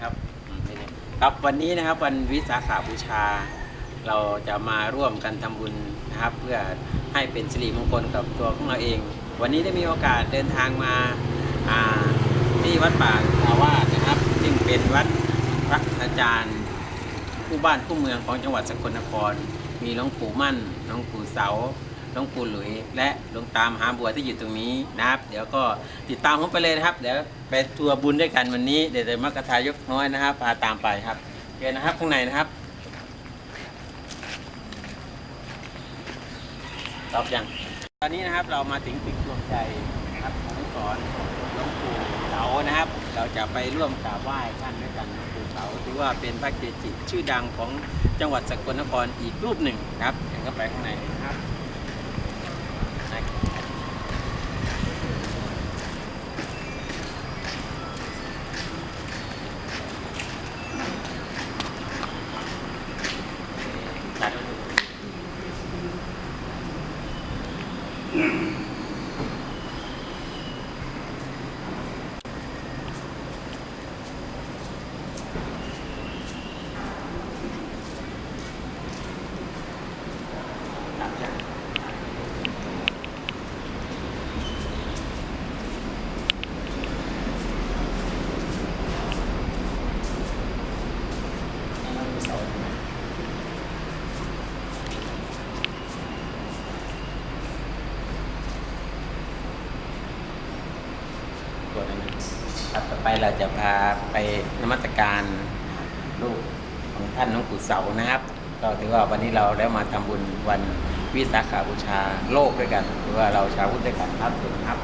ครับครับวันนี้นะครับวันวิสาขาบูชา เราจะมาร่วมกันทำบุญนะครับ เพื่อให้เป็นสิริมงคลกับตัวของเราเอง วันนี้ได้มีโอกาสเดินทางมาอ่าที่วัดป่าอาวาสนะครับซึ่งเป็นวัดพระอาจารย์ผู้บ้านผู้เมืองของจังหวัดสกลนคร มีหลวงปู่มั่นหลวงปู่เสา หลวงปู่หลุย และหลวงตามหาบัวที่อยู่ตรงนี้นะครับ เดี๋ยวก็ติดตามผมไปเลยนะครับ เดี๋ยวไปทัวร์บุญด้วยกันวันนี้ เดี๋ยวจะมักกะทายกน้อยนะครับพาตามไปครับเดี๋ยวนะครับข้างในนะครับตอบยังตอนนี้นะครับเรามาถึงปิกดวงใจนะครับของสอนหลวงปู่เสานะครับ เราจะไปร่วมกราบไหว้ท่านด้วยกันหลวงปู่เสาถือว่าเป็นพระเกจิชื่อดังของจังหวัดสกลนครอีกรูปหนึ่งนะครับเดี๋ยวก็ไปข้างในนะครับจัด จัดจัดเสาร์ใช่ไหม ตัวนั้น ครับต่อไปเราจะพาไปนมัสการลูกของท่านน้องปู่เสานะครับ ก็ถือว่าวันนี้เราได้มาทำบุญวันวิสาขาบูชาโลกด้วยกันหรือว่าเราชาวพุทธด้วยกันครับถึงครับ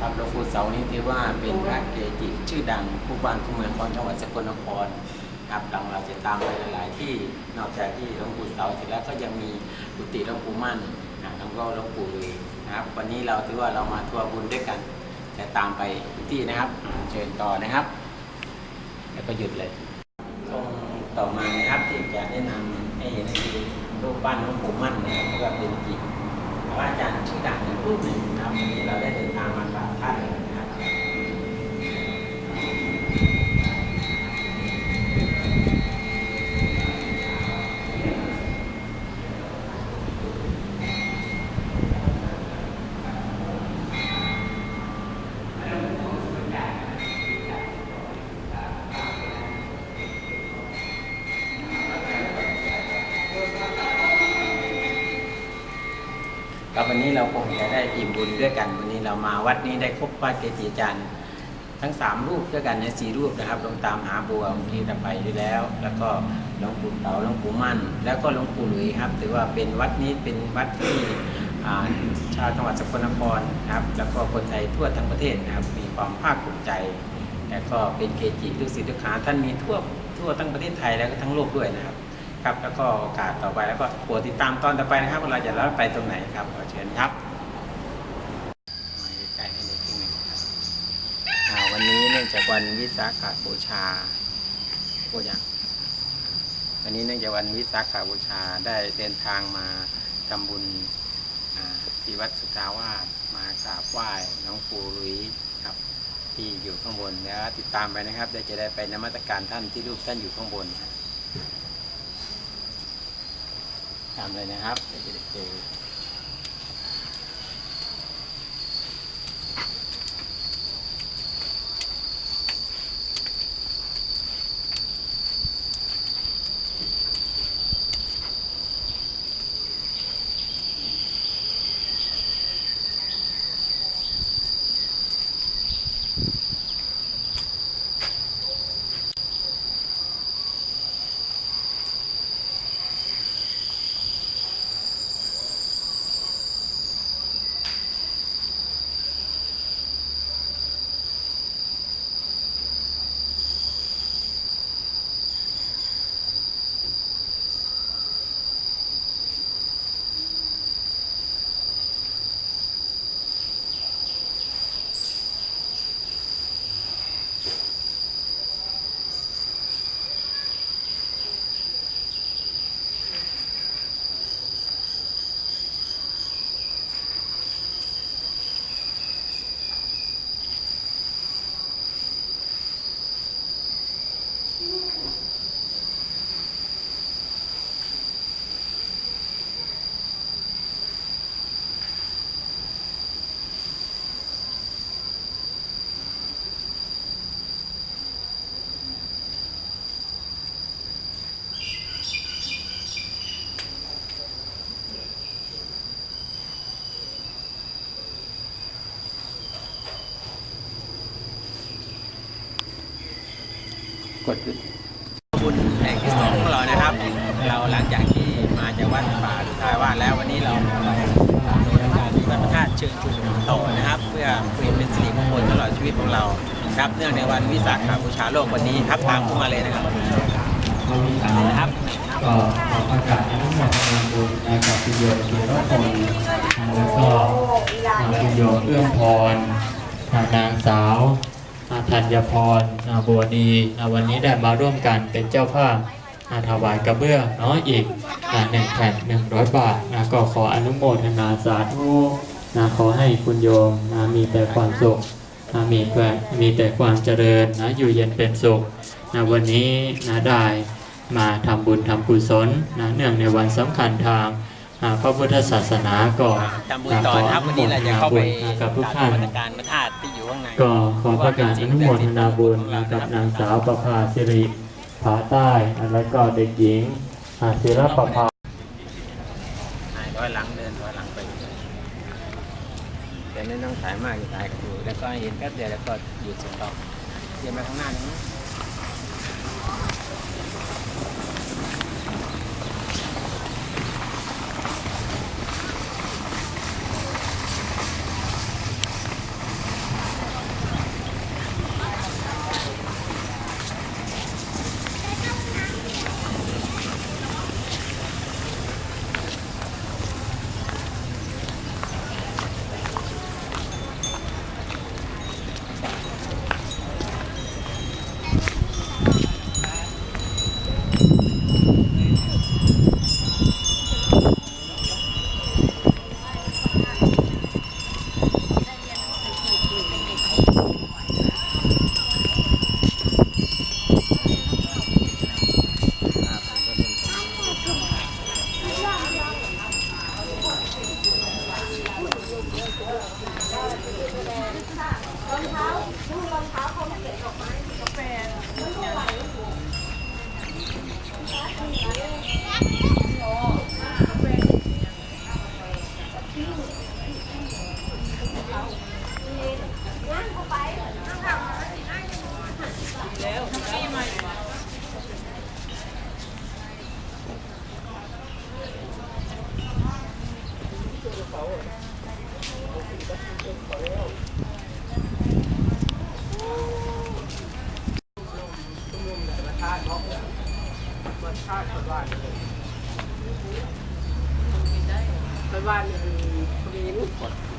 ครับหลวงปู่เสานี้ถือว่าเป็นพระเกจิ ชื่อดังผู้บ้านผู้เมืองของจังหวัดสกลนครครับหลังเราจะตามไปหลายๆที่นอกจากที่หลวงปู่เสาเสร็จแล้วก็ยังมีกุฏิหลวงปู่มั่นนะแล้วก็หลวงปู่ลุยนะครับ วันนี้เราถือว่าเรามาทัวร์บุญด้วยกัน จะตามไปที่นะครับเชิญต่อนะครับ แล้วก็หยุดเลยตรงต่อมานะครับที่จะแนะนำให้เห็นคือรูปปั้นหลวงปู่มั่นนะครับที่ว่าเป็นจิตพระอาจารย์ชื่อดังอีกรูปหนึ่งนะครับวันนี้เราได้เดินทางมากราบท่าน เราคงจะได้อิ่มบุญด้วยกันวันนี้เรามาวัดนี้ได้ครบพระเกจิอาจารย์ทั้งสามรูปด้วยกันในสี่รูปนะครับหลวงตามหาบัวที่เราไปด้วยแล้ว แล้วก็หลวงปู่เต๋าหลวงปู่มั่น แล้วก็หลวงปู่หลุยครับ ถือว่าเป็นวัดนี้เป็นวัดที่ชาวจังหวัดสกลนครนะครับ แล้วก็คนไทยทั่วทั้งประเทศนะครับ มีความภาคภูมิใจ และก็เป็นเกจิลูกศิษย์ลูกหาท่านมีทั่วทั่วทั้งประเทศไทยแล้วก็ทั้งโลกด้วยนะครับ ครับแล้วก็โอกาสต่อไปแล้วก็โปรดติดตามตอนต่อไปนะครับว่าเราจะเล่าไปตรงไหนครับขอเชิญครับใกล้ให้นิดนึงครับวันนี้เนื่องจากวันวิสาขบูชาพูดยังวันนี้เนื่องจากวันวิสาขบูชาได้เดินทางมาทำบุญที่วัดสุทาวาสมากราบไหว้หลวงปู่ลุยครับ ที่อยู่ข้างบนแล้วติดตามไปนะครับเดี๋ยวจะได้ไปนมัสการท่านที่รูปท่านอยู่ข้างบนครับ ตามเลยนะครับเดี๋ยว กดหยุดบุญแห่งที่สองของเรานะครับ เราหลังจากที่มาจากวัดป่าสุทายวาสแล้ววันนี้เราโดยการที่วัดพระธาตุเชิงชุมต่อนะครับ เพื่อเปลี่ยนเป็นสิริมงคลตลอดชีวิตของเราครับเนื่องในวันวิสาขบูชาโลกวันนี้ครับตามเข้ามาเลยนะครับนะครับก็ขอประกาศอนุโมทนาบุญกับคุณโยมธีรพลแล้วก็คุณโยมเอื้อมพรนางสาว ธัญพรบัวดีวันนี้ได้มาร่วมกันเป็นเจ้าภาพถวายกระเบื้องเนาะอีกหนึ่งแผ่นหนึ่งร้อยบาทนะก็ขออนุโมทนาสาธุนะขอให้คุณโยมนะมีแต่ความสุขนะมีแต่มีแต่ความเจริญนะอยู่เย็นเป็นสุขนะวันนี้นะได้มาทำบุญทำกุศลนะเนื่องในวันสำคัญทาง พระพุทธศาสนาก่อนทำบุญต่อนะครับวันนี้เราจะเข้าไปกับทุกกราท่าบนนมัสการพระธาตุที่อยู่ข้างในก็ขอประกาศอนุโมทนาบุญกับนางสาวประภาสิริผาใต้แล้วก็เด็กหญิงอ่าศิรประภาหายร้อยหลังเดินร้อยหลังไปแต่ไม่ต้องถ่ายมากถ่ายกับดูแล้วก็เห็นแป๊บเดียวแล้วก็หยุดส่งต่อเดี๋ยวมาข้างหน้านี้ มาชาติกันะช่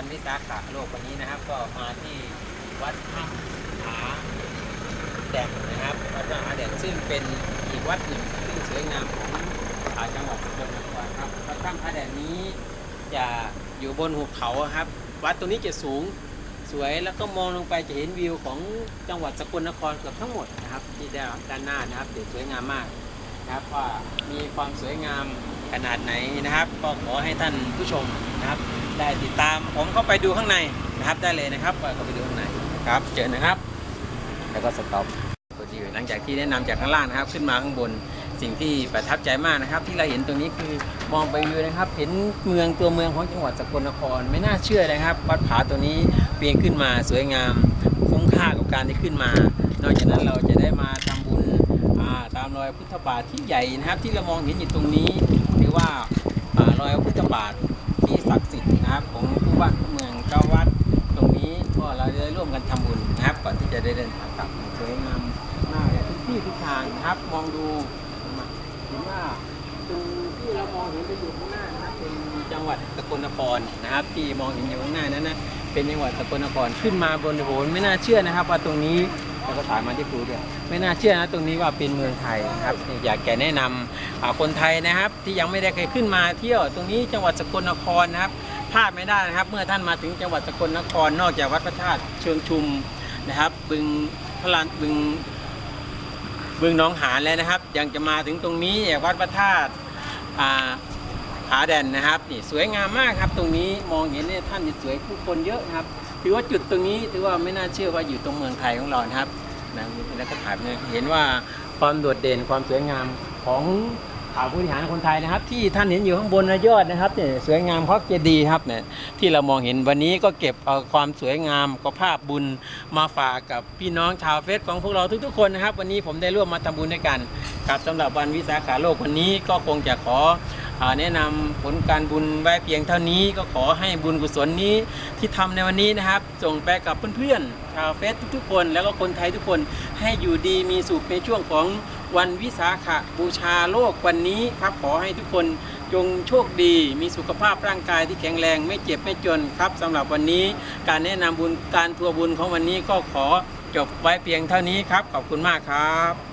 รวันวิสาขะโลกวันนี้นะครับ ก็มาที่วัดพระผาแดงนะครับวัดพระผาแดงซึ่งเป็นอีกวัดหนึ่งซึ่งสวยงามของจังหวัดสกลนครครับวัดพระผาแดงนี้จะอยู่บนหุบเขาครับ วัดตรงนี้จะสูงสวยแล้วก็มองลงไปจะเห็นวิวของจังหวัดสกลนครเกือบทั้งหมดนะครับ ที่ด้านหน้านะครับเด็ดสวยงามมากนะครับว่ามีความสวยงาม ขนาดไหนนะครับ ก็ขอให้ท่านผู้ชมนะครับ ได้ติดตามผมเข้าไปดูข้างในนะครับได้เลยนะครับเข้าไปดูข้างในครับเจอนะครับ แล้วก็สต็อปพอดีหลังจากที่แนะนำจากข้างล่างนะครับ ขึ้นมาข้างบนสิ่งที่ประทับใจมากนะครับ ที่เราเห็นตรงนี้คือมองไปวิวนะครับ เห็นเมืองตัวเมืองของจังหวัดสกลนคร ไม่น่าเชื่อเลยครับวัดผาตัวนี้เปลี่ยงขึ้นมาสวยงาม คุ้มค่ากับการที่ขึ้นมา นอกจากนั้นเราจะได้มาทำบุญอ่าตาม รอยพุทธบาทที่ใหญ่นะครับ ที่เรามองเห็นอยู่ตรงนี้หรือว่าอารอยพุทธบาทที่ศักดิ์สิทธิ์นะครับของผู้ว่าเมืองเจ้าวัดตรงนี้ก็เราได้ร่วมกันทำบุญนะครับ ก่อนที่จะได้เดินทางกลับสวยงามมากเลยทุกที่ทุกทางนะครับมองดูเห็นว่าตรงที่เรามองเห็นไปอยู่ข้างหน้านะครับเป็นจังหวัดสกลนครนะครับ ที่มองเห็นอยู่ข้างหน้านั้นนะเป็นจังหวัดสกลนครขึ้นมาบนโหนไม่น่าเชื่อนะครับ ว่าตรงนี้ แล้วก็ถ่ายมาที่ครูด้วยไม่น่าเชื่อนะตรงนี้ว่าเป็นเมืองไทยนะครับ อยากแกแนะนำอ่าคนไทยนะครับ ที่ยังไม่ได้เคยขึ้นมาเที่ยว ตรงนี้จังหวัดสกลนครนะครับพลาดไม่ได้นะครับ เมื่อท่านมาถึงจังหวัดสกลนครนอกจากวัดพระธาตุเชิงชุมนะครับบึงพระลานบึงบึงหนองหานแล้วนะครับ ยังจะมาถึงตรงนี้วัดพระธาตุอ่าผาแดนนะครับนี่สวยงามมากครับ ตรงนี้มองเห็นเนี่ยท่านสวยผู้คนเยอะครับ ถือว่าจุดตรงนี้ถือว่าไม่น่าเชื่อว่าอยู่ตรงเมืองไทยของเรานะครับนะแล้วก็ถ่ายเนี่ยเห็นว่าความโดดเด่นความสวยงามของ ข่าวผู้บริหารคนไทยนะครับ ที่ท่านเห็นอยู่ข้างบนนะยอดนะครับเนี่ยสวยงามเพราะเจดีย์ครับเนี่ยที่เรามองเห็นวันนี้ก็เก็บเอาความสวยงามก็ภาพบุญมาฝากกับพี่น้องชาวเฟซของพวกเราทุกๆคนนะครับ วันนี้ผมได้ร่วมมาทำบุญด้วยกันครับสำหรับวันวิสาขาโลกวันนี้ก็คงจะขออแนะนำผลการบุญไว้เพียงเท่านี้ก็ขอให้บุญกุศลนี้ที่ทำในวันนี้นะครับ ส่งไปกับเพื่อนๆชาวเฟซทุกๆคน แล้วก็คนไทยทุกคนให้อยู่ดีมีสุขในช่วงของ วันวิสาขบูชาโลกวันนี้ครับขอให้ทุกคนจงโชคดี มีสุขภาพร่างกายที่แข็งแรงไม่เจ็บไม่จนครับสำหรับวันนี้การแนะนำบุญการทัวร์บุญของวันนี้ก็ขอจบไว้เพียงเท่านี้ครับ ขอบคุณมากครับ